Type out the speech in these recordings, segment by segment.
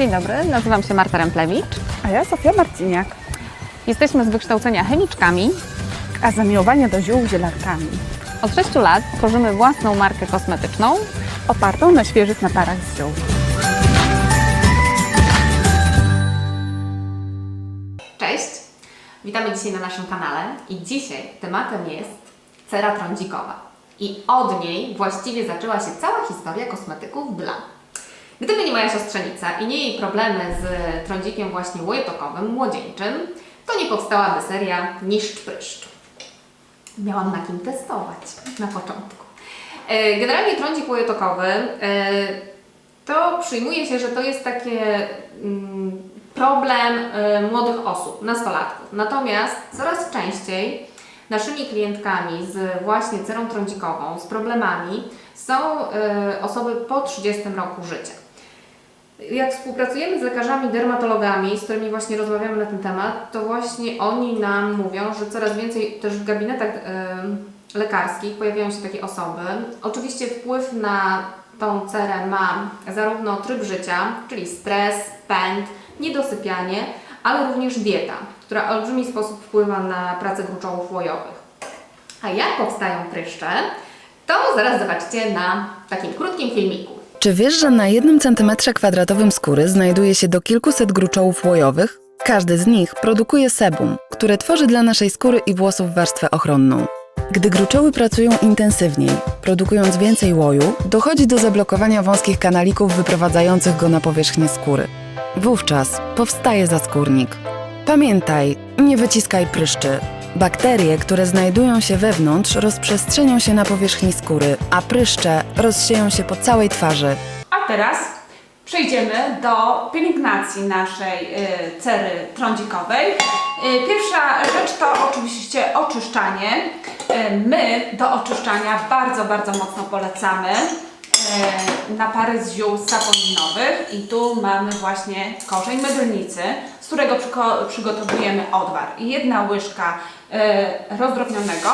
Dzień dobry, nazywam się Marta Remplewicz. A ja Sofia Marciniak, Jesteśmy z wykształcenia chemiczkami. a zamiłowanie do ziół zielarkami, Od 6 lat tworzymy własną markę kosmetyczną. opartą na świeżych naparach z ziół. Cześć! Witamy dzisiaj na naszym kanale i dzisiaj tematem jest cera trądzikowa. I od niej właściwie zaczęła się cała historia kosmetyków dla. Gdyby nie moja siostrzenica i nie jej problemy z trądzikiem właśnie łytokowym, młodzieńczym, to nie powstałaby seria Niszcz Pryszcz. Miałam na kim testować na początku. E, Generalnie trądzik łytokowy e, to przyjmuje się, że to jest takie mm, problem e, młodych osób, nastolatków. Natomiast coraz częściej naszymi klientkami z właśnie cerą trądzikową, z problemami są osoby po 30 roku życia. Jak współpracujemy z lekarzami dermatologami, z którymi właśnie rozmawiamy na ten temat, to właśnie oni nam mówią, że coraz więcej też w gabinetach em, lekarskich pojawiają się takie osoby. Oczywiście wpływ na tą cerę ma zarówno tryb życia, czyli stres, pęd, niedosypianie, ale również dieta, która w olbrzymi sposób wpływa na pracę gruczołów łojowych. A jak powstają pryszcze, to zaraz zobaczcie na takim krótkim filmiku. Czy wiesz, że na jednym centymetrze kwadratowym skóry znajduje się do kilkuset gruczołów łojowych? Każdy z nich produkuje sebum, które tworzy dla naszej skóry i włosów warstwę ochronną. Gdy gruczoły pracują intensywniej, produkując więcej łoju, dochodzi do zablokowania wąskich kanalików wyprowadzających go na powierzchnię skóry. Wówczas powstaje zaskórnik. Pamiętaj, nie wyciskaj pryszczy. Bakterie, które znajdują się wewnątrz, rozprzestrzenią się na powierzchni skóry, a pryszcze rozsieją się po całej twarzy. A teraz przejdziemy do pielęgnacji naszej y, cery trądzikowej. Y, Pierwsza rzecz to oczywiście oczyszczanie. Y, My do oczyszczania bardzo, bardzo mocno polecamy napary z ziół saponinowych i tu mamy właśnie korzeń mydlnicy, którego przygotowujemy odwar. Jedna łyżka y, rozdrobnionego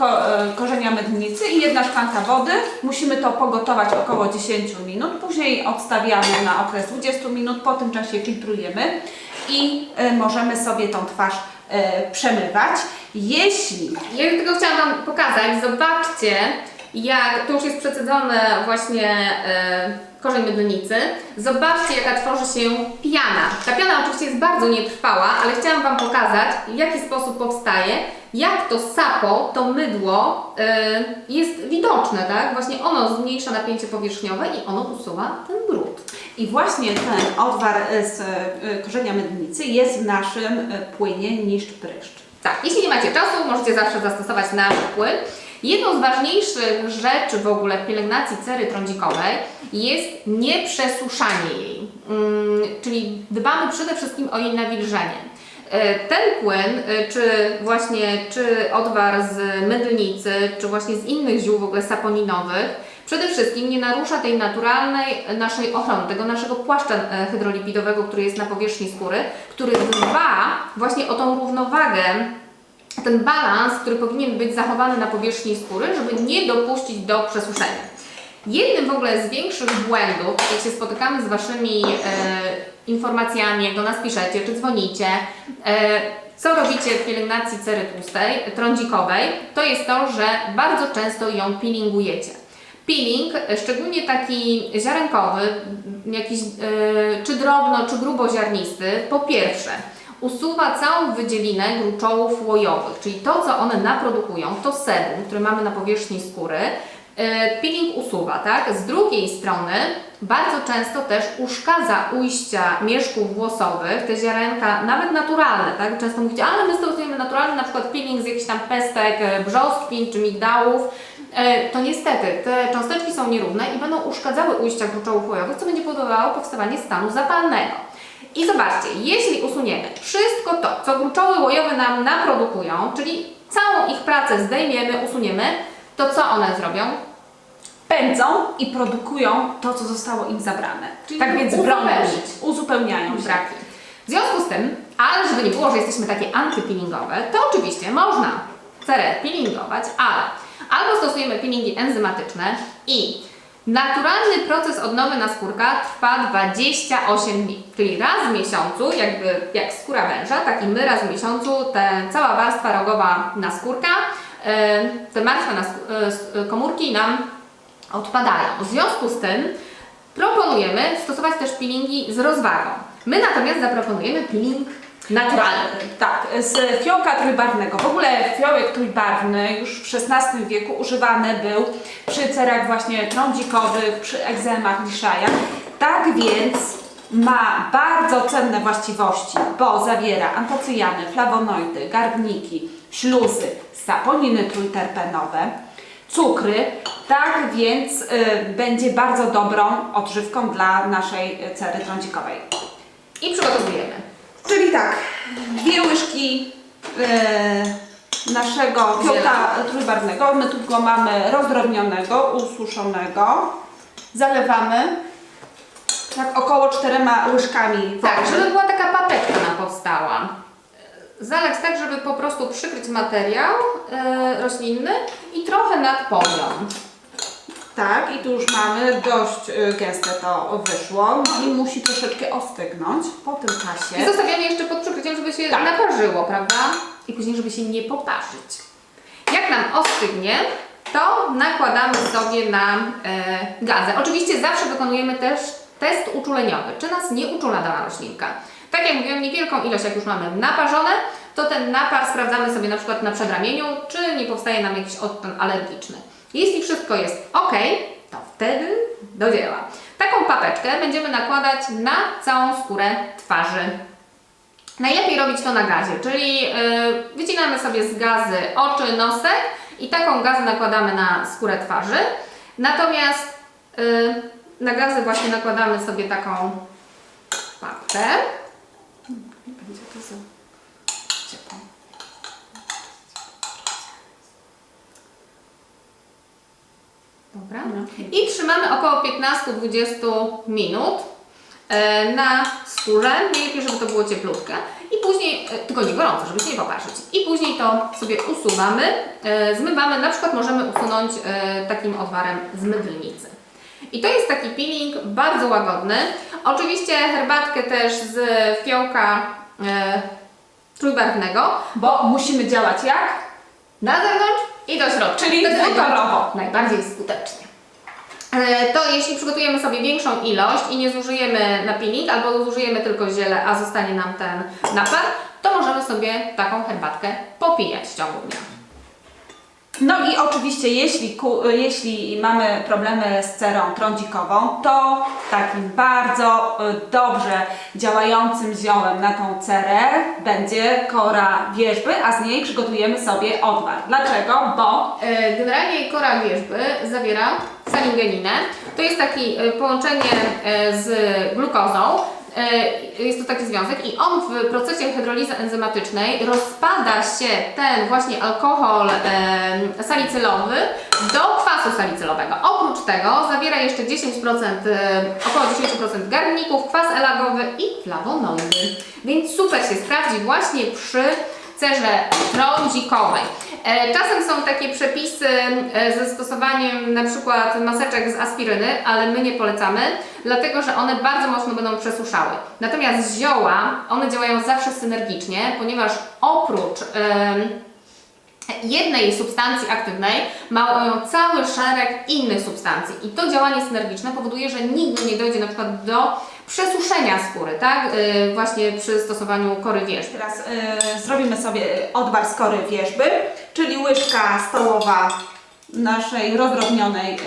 e, korzenia mydlnicy i jedna szklanka wody. Musimy to pogotować około 10 minut. Później odstawiamy na okres 20 minut. Po tym czasie filtrujemy i e, możemy sobie tą twarz e, przemywać. Jeśli Ja tylko chciałam Wam pokazać, zobaczcie, jak to już jest przecedzone właśnie e, korzeń mydlnicy. Zobaczcie, jaka tworzy się piana. Ta piana oczywiście jest bardzo nietrwała, ale chciałam Wam pokazać, w jaki sposób powstaje, jak to sapo, to mydło e, jest widoczne, tak? Właśnie ono zmniejsza napięcie powierzchniowe i ono usuwa ten brud. i właśnie ten odwar e, z e, korzenia mydlnicy jest w naszym płynie niszcz pryszcz. Tak, jeśli nie macie czasu, możecie zawsze zastosować nasz płyn. Jedną z ważniejszych rzeczy w ogóle w pielęgnacji cery trądzikowej jest nieprzesuszanie jej. Mm, czyli dbamy przede wszystkim o jej nawilżenie. E, Ten płyn, e, czy właśnie czy odwar z mydlnicy, czy właśnie z innych ziół w ogóle saponinowych, przede wszystkim nie narusza tej naturalnej e, naszej ochrony, tego naszego płaszcza hydrolipidowego, który jest na powierzchni skóry, który dba właśnie o tą równowagę ten balans, który powinien być zachowany na powierzchni skóry, żeby nie dopuścić do przesuszenia. Jednym w ogóle z większych błędów, jak się spotykamy z Waszymi e, informacjami, jak do nas piszecie, czy dzwonicie, e, co robicie w pielęgnacji cery tłustej, trądzikowej, to jest to, że bardzo często ją peelingujecie. Peeling, e, szczególnie taki ziarenkowy, jakiś e, czy drobno, czy gruboziarnisty, po pierwsze usuwa całą wydzielinę gruczołów łojowych, czyli to, co one naprodukują, to sebum, które mamy na powierzchni skóry, e, peeling usuwa, tak? Z drugiej strony bardzo często też uszkadza ujścia mieszków włosowych, te ziarenka, nawet naturalne, tak? Często mówicie, ale my stosujemy naturalny, na przykład peeling z jakichś tam pestek e, brzoskwin czy migdałów. E, To niestety, te cząsteczki są nierówne i będą uszkadzały ujścia gruczołów łojowych, co będzie powodowało powstawanie stanu zapalnego. I zobaczcie, jeśli usuniemy wszystko to, co gruczoły łojowe nam naprodukują, czyli całą ich pracę zdejmiemy, usuniemy, to co one zrobią? Pędzą i produkują to, co zostało im zabrane. Czyli tak więc bronią uzupełniają się. braki. W związku z tym, ale żeby nie było, że jesteśmy takie antypeelingowe, to oczywiście można cerę peelingować, ale albo stosujemy peelingi enzymatyczne i Naturalny proces odnowy naskórka trwa 28 dni, czyli raz w miesiącu, jakby jak skóra węża, tak i my raz w miesiącu, te, cała warstwa rogowa naskórka, e, te martwe e, e, komórki nam odpadają. W związku z tym proponujemy stosować też peelingi z rozwagą. My natomiast zaproponujemy peeling naturalny. Tak, z fiołka trójbarwnego. W ogóle fiołek trójbarwny już w XVI wieku używany był przy cerach właśnie trądzikowych, przy egzemach, liszajach. Tak więc ma bardzo cenne właściwości, bo zawiera antocyjany, flawonoidy, garbniki, śluzy, saponiny trójterpenowe, cukry. Tak więc y, będzie bardzo dobrą odżywką dla naszej cery trądzikowej. I przygotowujemy. Czyli tak, dwie łyżki e, naszego fiołka trójbarwnego, my tu go mamy rozdrobnionego, ususzonego. Zalewamy tak około czterema łyżkami wody. Tak, żeby była taka papeczka nam powstała. Zalać tak, żeby po prostu przykryć materiał e, roślinny i trochę nad poziom. Tak, i tu już mamy dość e, gęste to wyszło i musi troszeczkę ostygnąć po tym I czasie. zostawiamy jeszcze pod przykryciem, żeby się Tak. naparzyło, prawda? I później, żeby się nie poparzyć. Jak nam ostygnie, to nakładamy sobie na e, gazę. Oczywiście zawsze wykonujemy też test uczuleniowy, czy nas nie uczula dana roślinka. Tak jak mówiłam, niewielką ilość, jak już mamy naparzone, to ten napar sprawdzamy sobie na przykład na przedramieniu, czy nie powstaje nam jakiś odton alergiczny. Jeśli wszystko jest ok, to wtedy do dzieła. Taką papeczkę będziemy nakładać na całą skórę twarzy. Najlepiej robić to na gazie, czyli yy, wycinamy sobie z gazy oczy, nosek i taką gazę nakładamy na skórę twarzy. Natomiast yy, na gazy właśnie nakładamy sobie taką papkę. Będzie to za Dobra. No. I trzymamy około 15-20 minut e, na skórze. Najlepiej, żeby to było cieplutkie. I później, e, tylko nie gorąco, żeby się nie poparzyć. I później to sobie usuwamy, e, zmywamy. Na przykład możemy usunąć takim odwarem z mydlnicy. I to jest taki peeling bardzo łagodny. Oczywiście herbatkę też z fiołka trójbarwnego Bo musimy działać jak? na zewnątrz i do środka. Czyli dwutorowo. Najbardziej skutecznie. E, To jeśli przygotujemy sobie większą ilość i nie zużyjemy na peeling, albo zużyjemy tylko ziele, a zostanie nam ten napar, to możemy sobie taką herbatkę popijać w ciągu dnia. No i oczywiście, jeśli, jeśli mamy problemy z cerą trądzikową, to takim bardzo y, dobrze działającym ziołem na tą cerę będzie kora wierzby, a z niej przygotujemy sobie odwar. Dlaczego? Bo E, Generalnie kora wierzby zawiera salingeninę. To jest takie połączenie e, z glukozą. E, Jest to taki związek i on w procesie hydrolizy enzymatycznej rozpada się ten właśnie alkohol salicylowy do kwasu salicylowego. Oprócz tego zawiera jeszcze 10%, e, około 10% garników, kwas elagowy i flawonoidy. Więc super się sprawdzi właśnie przy cerze trądzikowej. E, Czasem są takie przepisy e, ze stosowaniem na przykład maseczek z aspiryny, ale my nie polecamy, dlatego że one bardzo mocno będą przesuszały. Natomiast zioła, one działają zawsze synergicznie, ponieważ oprócz jednej substancji aktywnej mają cały szereg innych substancji i to działanie synergiczne powoduje, że nigdy nie dojdzie na przykład do przesuszenia skóry, tak? Y, Właśnie przy stosowaniu kory wierzby. teraz y, zrobimy sobie odwar z kory wierzby, czyli łyżka stołowa naszej rozdrobnionej y,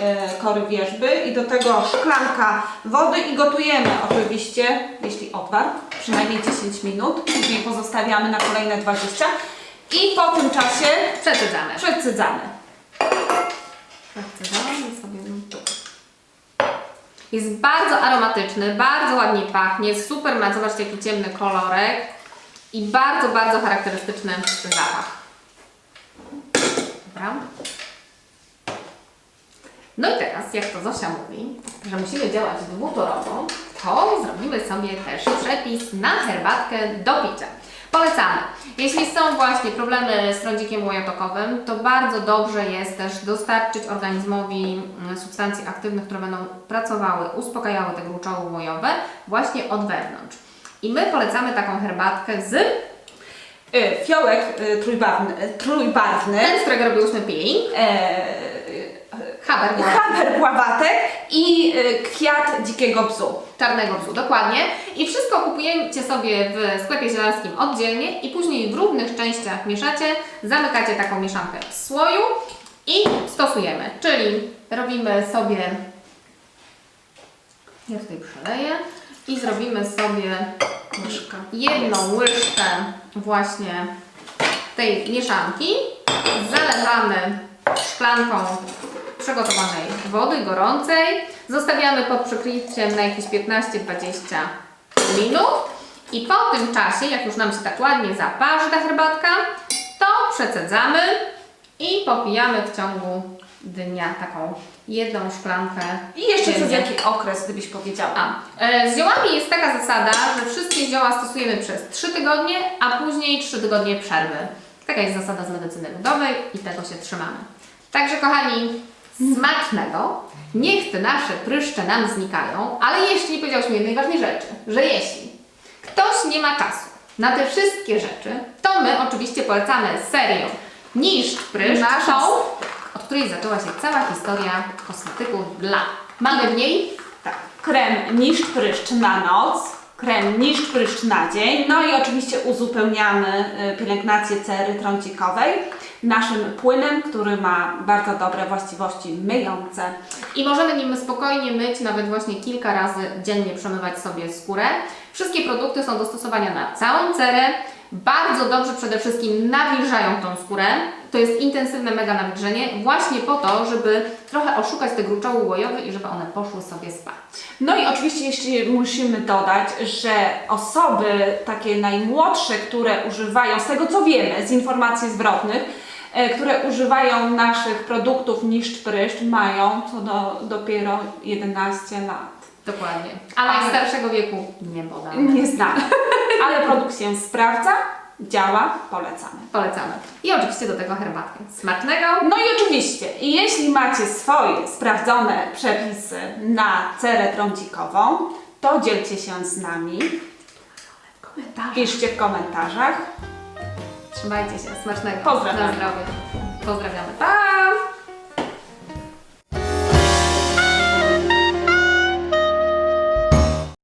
kory wierzby i do tego szklanka wody i gotujemy oczywiście, jeśli odwar, przynajmniej 10 minut, później pozostawiamy na kolejne 20 i po tym czasie przecydzamy. Sobie tu. Jest bardzo aromatyczny, bardzo ładnie pachnie, super ma, zobaczcie jaki ciemny kolorek i bardzo, bardzo charakterystyczny zapach. Dobra. No i teraz, jak to Zosia mówi, że musimy działać dwutorowo, to zrobimy sobie też przepis na herbatkę do picia. Polecamy. Jeśli są właśnie problemy z trądzikiem łojotokowym, to bardzo dobrze jest też dostarczyć organizmowi mm, substancji aktywnych, które będą pracowały, uspokajały te gruczoły łojowe właśnie od wewnątrz. I my polecamy taką herbatkę z Y, Fiołek y, trójbarwny, y, trójbarwny ten, z którego robiłyśmy peeling, e, haber haber pławatek i y, kwiat dzikiego bzu. czarnego bzu, dokładnie. I wszystko kupujecie sobie w sklepie zielarskim oddzielnie i później w równych częściach mieszacie, zamykacie taką mieszankę w słoju i stosujemy. Czyli robimy sobie, ja tutaj przeleję i zrobimy sobie jedną łyżkę właśnie tej mieszanki. Zalewamy szklanką przygotowanej wody gorącej. Zostawiamy pod przykryciem na jakieś 15-20 minut. I po tym czasie, jak już nam się tak ładnie zaparzy ta herbatka, to przecedzamy i popijamy w ciągu dnia taką jedną szklankę. I jeszcze przez dziennie. jaki okres, gdybyś powiedziała? A, e, z ziołami jest taka zasada, że wszystkie zioła stosujemy przez 3 tygodnie, a później 3 tygodnie przerwy. Taka jest zasada z medycyny ludowej i tego się trzymamy. Także kochani, smacznego. Niech te nasze pryszcze nam znikają, ale jeszcze nie powiedziałyśmy jednej ważnej rzeczy, że jeśli ktoś nie ma czasu na te wszystkie rzeczy, to my oczywiście polecamy serię Niszcz Pryszcz, Naszą- tą, od której zaczęła się cała historia kosmetyków dla. Mamy w niej Tak. Krem niszcz pryszcz na noc, krem niszcz pryszcz na dzień, no i oczywiście uzupełniamy y, pielęgnację cery trącikowej naszym płynem, który ma bardzo dobre właściwości myjące. I możemy nim spokojnie myć, nawet właśnie kilka razy dziennie przemywać sobie skórę. Wszystkie produkty są do stosowania na całą cerę. Bardzo dobrze przede wszystkim nawilżają tą skórę. To jest intensywne mega nawilżenie właśnie po to, żeby trochę oszukać te gruczoły łojowe i żeby one poszły sobie spać. No i oczywiście jeszcze musimy dodać, że osoby takie najmłodsze, które używają, z tego co wiemy, z informacji zwrotnych, e, które używają naszych produktów niszcz pryszcz, mają co do dopiero 11 lat. Dokładnie. A Ale- najstarszego wieku nie podamy. Nie znamy, ale produkt się sprawdza, działa, polecamy. Polecamy. I oczywiście do tego herbatkę. Smacznego! No i oczywiście, jeśli macie swoje sprawdzone przepisy na cerę trącikową, to dzielcie się z nami, piszcie w komentarzach. Trzymajcie się. Smacznego. Pozdrawiam. Na zdrowie. Pozdrawiamy. Pa!